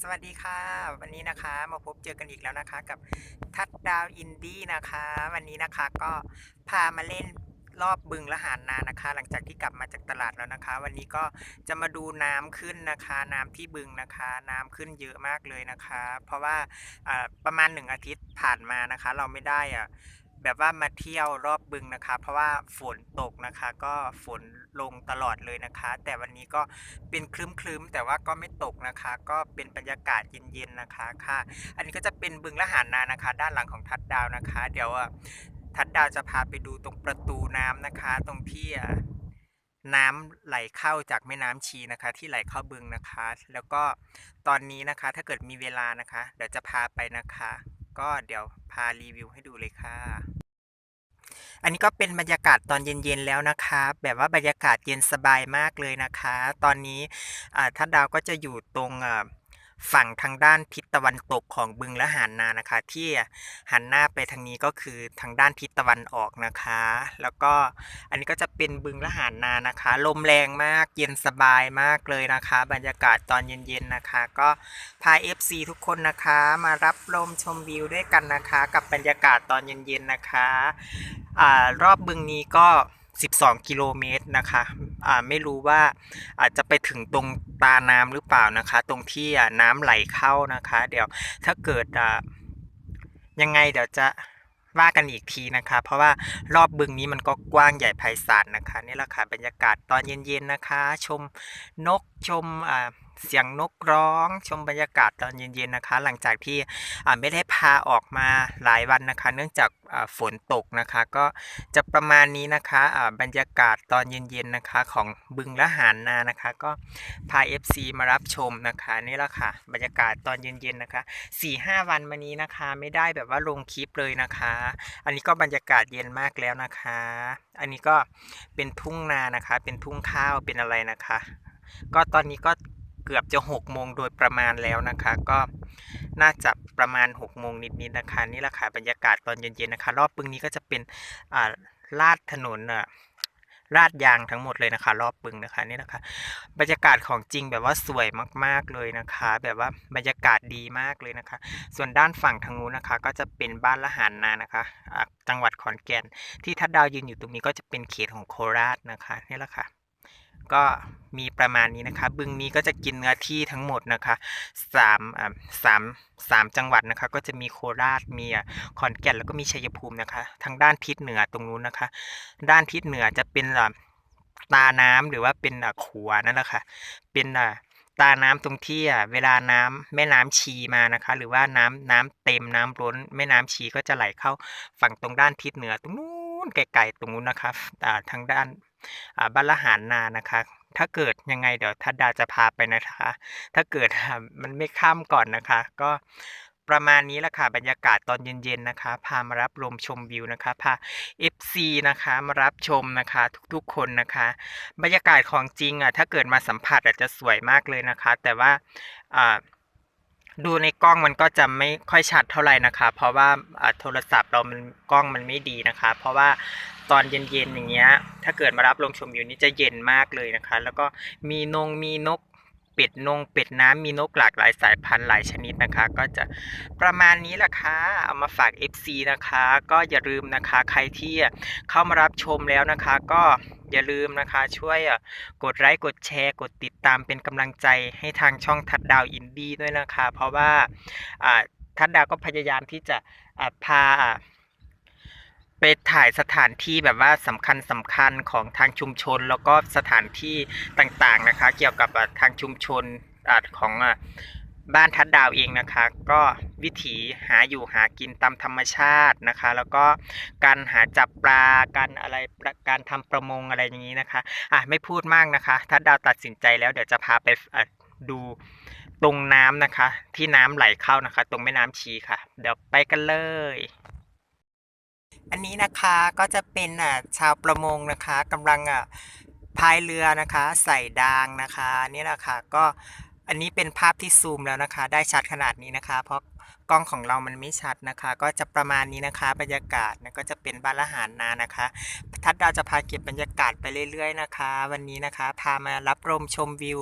สวัสดีค่ะ วันนี้นะคะมาพบเจอกันอีกแล้วนะคะ กับทัดดาวอินดี้นะคะ วันนี้นะคะก็พามาเล่นรอบบึงละหารนานะคะ หลังจากที่กลับมาจากตลาดแล้วนะคะ วันนี้ก็จะมาดูน้ำขึ้นนะคะ น้ำที่บึงนะคะ น้ำขึ้นเยอะมากเลยนะคะ เพราะว่าอ่าประมาณหนึ่งอาทิตย์ผ่านมานะคะ เราไม่ได้อะ แบบว่ามาเที่ยวรอบบึงนะคะ เพราะว่าฝนตกนะคะ ก็ฝนลงตลอดเลยนะคะ แต่วันนี้ก็เป็นคลึ้มๆ แต่ว่าก็ไม่ตกนะคะ ก็เป็นบรรยากาศเย็นๆนะคะค่ะ อันนี้ก็จะเป็นบึงละหานานะคะ ด้านหลังของทัดดาวนะคะ เดี๋ยวทัดดาวจะพาไปดูตรงประตูน้ำนะคะ ตรงที่น้ำไหลเข้าจากแม่น้ำชีนะคะ ที่ไหลเข้าบึงนะคะ แล้วก็ตอนนี้นะคะถ้าเกิดมีเวลานะคะ เดี๋ยวจะพาไปนะคะ ก็เดี๋ยวพารีวิวให้ดูเลยค่ะ อันนี้ก็เป็นบรรยากาศตอนเย็นๆแล้วนะคะ แบบว่าบรรยากาศเย็นสบายมากเลยนะคะ ตอนนี้ท่าทัดดาวก็จะอยู่ตรงอ ฝั่งทางด้านทิศตะวันตกของบึงละหารนานะคะ ที่หันหน้าไปทางนี้ก็คือทางด้านทิศตะวันออกนะคะ แล้วก็อันนี้ก็จะเป็นบึงละหารนานะคะ ลมแรงมากเย็นสบายมากเลยนะคะ บรรยากาศตอนเย็นๆนะคะ ก็พา FC ทุกคนนะคะมารับลมชมวิวด้วยกันนะคะ กับบรรยากาศตอนเย็นๆนะคะอรอบบึงนี้ก็ 12 กิโลเมตรนะคะ อ่าไม่รู้ว่าอาจจะไปถึงตรงตาน้ำหรือเปล่านะคะ ตรงที่อ่าน้ำไหลเข้านะคะ เดี๋ยวถ้าเกิดอ่ายังไงเดี๋ยวจะว่ากันอีกทีนะคะ เพราะว่ารอบบึงนี้มันก็กว้างใหญ่ไพศาลนะคะ นี่แหละค่ะบรรยากาศตอนเย็นๆนะคะ ชมนกชมอ่า เสียงนกร้อง ชมบรรยากาศตอนเย็นๆนะคะ หลังจากที่ไม่ได้พาออกมาหลายวันนะคะ เนื่องจากฝนตกนะคะ ก็จะประมาณนี้นะคะอ่าบรรยากาศตอนเย็นๆนะคะ ของบึงละหารนานะคะ ก็พา FC มารับชมนะคะนี่แหละค่ะ บรรยากาศตอนเย็นๆนะคะ4ี่ห้าวันมานี้นะคะ ไม่ได้แบบว่าลงคลิปเลยนะคะ อันนี้ก็บรรยากาศเย็นมากแล้วนะคะ อันนี้ก็เป็นทุ่งนานะคะ เป็นทุ่งข้าวเป็นอะไรนะคะ ก็ตอนนี้ก็ เกือบจะ6โมงโดยประมาณแล้วนะคะ ก็น่าจะประมาณ6โมงนิดๆนะคะนี่แหละค่ะบรรยากาศตอนเย็นๆนะคะ รอบบึงนี้ก็จะเป็นลาดถนนอะลาดยางทั้งหมดเลยนะคะ รอบบึงนะคะนี่นะคะ บรรยากาศของจริงแบบว่าสวยมากๆเลยนะคะ แบบว่าบรรยากาศดีมากเลยนะคะ ส่วนด้านฝั่งทางนู้นนะคะ ก็จะเป็นบ้านละหารนานะคะจังหวัดขอนแก่น ที่ทัดดาวยืนอยู่ตรงนี้ก็จะเป็นเขตของโคราชนะคะนี่แหละค่ะ ก็มีประมาณนี้นะคะ บึงนี้ก็จะกินเนื้อที่ทั้งหมดนะคะสามสามสามจังหวัดนะคะ ก็จะมีโคราชมีขอนแก่นแล้วก็มีชัยภูมินะคะ ทางด้านทิศเหนือตรงนู้นนะคะ ด้านทิศเหนือจะเป็นอ่าตาน้ำหรือว่าเป็นขัวนั่นแหละค่ะ เป็นอ่าตาน้ำตรงที่เวลาน้ำแม่น้ำชีมานะคะ หรือว่าน้ำน้ำเต็มน้ำล้น แม่น้ำชีก็จะไหลเข้าฝั่งตรงด้านทิศเหนือตรงนู้นไกลๆตรงนู้นนะคะอ่ทางด้าน บ้านละหารนานะคะ ถ้าเกิดยังไงเดี๋ยวทัดดาจะพาไปนะคะ ถ้าเกิดมันไม่ข้ามก่อนนะคะ ก็ประมาณนี้แหละค่ะบรรยากาศตอนเย็นๆนะคะ พามารับลมชมวิวนะคะพา FC นะคะมารับชมนะคะ ทุกๆคนนะคะ บรรยากาศของจริงอะถ้าเกิดมาสัมผัสอาจจะสวยมากเลยนะคะ แต่ว่าดูในกล้องมันก็จะไม่ค่อยชัดเท่าไหร่นะคะ เพราะว่าโทรศัพท์เรามันกล้องมันไม่ดีนะคะ เพราะว่า ตอนเย็นๆอย่างเงี้ย ถ้าเกิดมารับลมชมวิวนี่จะเย็นมากเลยนะคะ แล้วก็มีนงมีนกเป็ดนงเป็ดน้ำมีนกหลากหลายสายพันธุ์หลายชนิดนะคะ ก็จะประมาณนี้แหละค่ะเอามาฝาก FC นะคะ ก็อย่าลืมนะคะใครที่เข้ามารับชมแล้วนะคะ ก็อย่าลืมนะคะ ช่วยกดไลค์กดแชร์ กดติดตามเป็นกำลังใจให้ทางช่องทัดดาวอินดี้ด้วยนะคะ เพราะว่าทัดดาวก็พยายามที่จะพา ไปถ่ายสถานที่แบบว่าสำคัญสำคัญของทางชุมชน แล้วก็สถานที่ต่างๆนะคะ เกี่ยวกับทางชุมชนอของบ้านทัดดาวเองนะคะ ก็วิถีหาอยู่หากินตามธรรมชาตินะคะ แล้วก็การหาจับปลาการอะไรการทำประมงอะไรอย่างนี้นะคะอะไม่พูดมากนะคะถ้าดาวตัดสินใจแล้วเดี๋ยวจะพาไปดูตรงน้ำนะคะ ที่น้ำไหลเข้านะคะ ตรงแม่น้ำชีค่ะ เดี๋ยวไปกันเลย อันนี้นะคะก็จะเป็นอะชาวประมงนะคะกำลังอะพายเรือนะคะ ใส่ดางนะคะนี่แหละค่ะก็อันนี้เป็นภาพที่ซูมแล้วนะคะ ได้ชัดขนาดนี้นะคะ เพราะ กล้องของเรามันไม่ชัดนะคะ ก็จะประมาณนี้นะคะบรรยากาศนะก็จะเป็นบ้านละหารนานะคะทัดดาวจะพาเก็บบรรยากาศไปเรื่อยๆนะคะ วันนี้นะคะพามารับลมชมวิว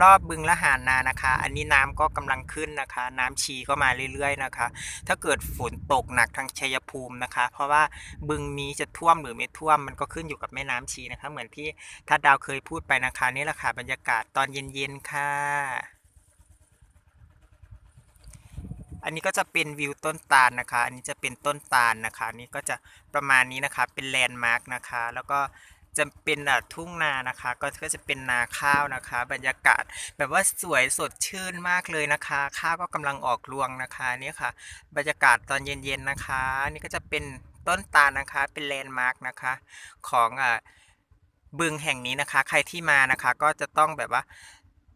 รอบบึงละหารนานะคะ อันนี้น้ำก็กำลังขึ้นนะคะ น้ำชีก็มาเรื่อยๆนะคะ ถ้าเกิดฝนตกหนักทางชัยภูมินะคะ เพราะว่าบึงนี้จะท่วมหรือไม่ท่วมมันก็ขึ้นอยู่กับแม่น้ำชีนะคะ เหมือนที่ทัดดาวเคยพูดไปนะคะนี่แหละค่ะบรรยากาศตอนเย็นๆค่ะ อันนี้ก็จะเป็นวิวต้นตาลนะคะ อันนี้จะเป็นต้นตาลนะคะอันนี่ก็จะประมาณนี้นะคะ เป็นแลนด์มาร์กนะคะ แล้วก็จะเป็นทุ่งนานะคะ ก็ก็จะเป็นนาข้าวนะคะ บรรยากาศแบบว่าสวยสดชื่นมากเลยนะคะ ข้าวก็กำลังออกรวงนะคะนี่ค่ะ บรรยากาศตอนเย็นๆนะคะนี่ก็จะเป็นต้นตาลนะคะ เป็นแลนด์มาร์กนะคะ ของอะบึงแห่งนี้นะคะ ใครที่มานะคะ ก็จะต้องแบบว่า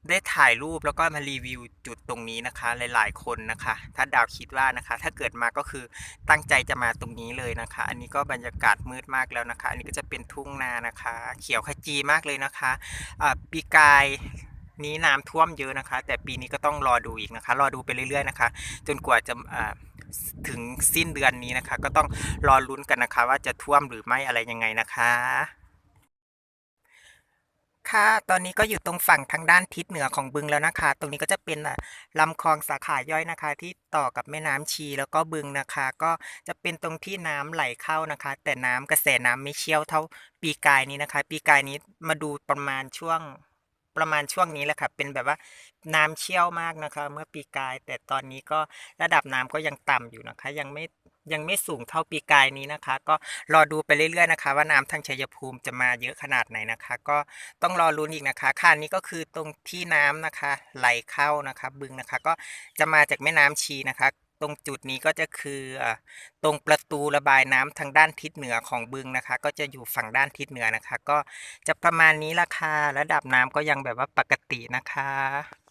ได้ถ่ายรูปแล้วก็มารีวิวจุดตรงนี้นะคะ หลายๆคนนะคะ ถ้าดาวคิดว่านะคะ ถ้าเกิดมาก็คือตั้งใจจะมาตรงนี้เลยนะคะ อันนี้ก็บรรยากาศมืดมากแล้วนะคะ อันนี้ก็จะเป็นทุ่งนานะคะ เขียวขจีมากเลยนะคะปีกายนี้น้ำท่วมเยอะนะคะ แต่ปีนี้ก็ต้องรอดูอีกนะคะ รอดูไปเรื่อยๆนะคะ จนกว่าจะถึงสิ้นเดือนนี้นะคะ ก็ต้องรอลุ้นกันนะคะ ว่าจะท่วมหรือไม่อะไรยังไงนะคะ ค่ะ ตอนนี้ก็อยู่ตรงฝั่งทางด้านทิศเหนือของบึงแล้วนะคะ ตรงนี้ก็จะเป็นลำคลองสาขาย่อยนะคะ ที่ต่อกับแม่น้ำชีแล้วก็บึงนะคะ ก็จะเป็นตรงที่น้ำไหลเข้านะคะ แต่น้ำกระแสน้ำไม่เชี่ยวเท่าปีกายนี้นะคะ ปีกายนี้มาดูประมาณช่วงประมาณช่วงนี้แหละค่ะ เป็นแบบว่าน้ำเชี่ยวมากนะคะ เมื่อปีกาย แต่ตอนนี้ก็ระดับน้ำก็ยังต่ำอยู่นะคะ ยังไม่ ยังไม่สูงเท่าปีกายนี้นะคะ ก็รอดูไปเรื่อยๆนะคะ ว่าน้ำทางชัยภูมิจะมาเยอะขนาดไหนนะคะ ก็ต้องรอลุ้นอีกนะคะค่ะนี้ก็คือตรงที่น้ำนะคะ ไหลเข้านะคะ บึงนะคะ ก็จะมาจากแม่น้ำชีนะคะตรงจุดนี้ก็จะคือตรงประตูระบายน้ำทางด้านทิศเหนือของบึงนะคะ ก็จะอยู่ฝั่งด้านทิศเหนือนะคะ ก็จะประมาณนี้ละค่ะระดับน้ำก็ยังแบบว่าปกตินะคะ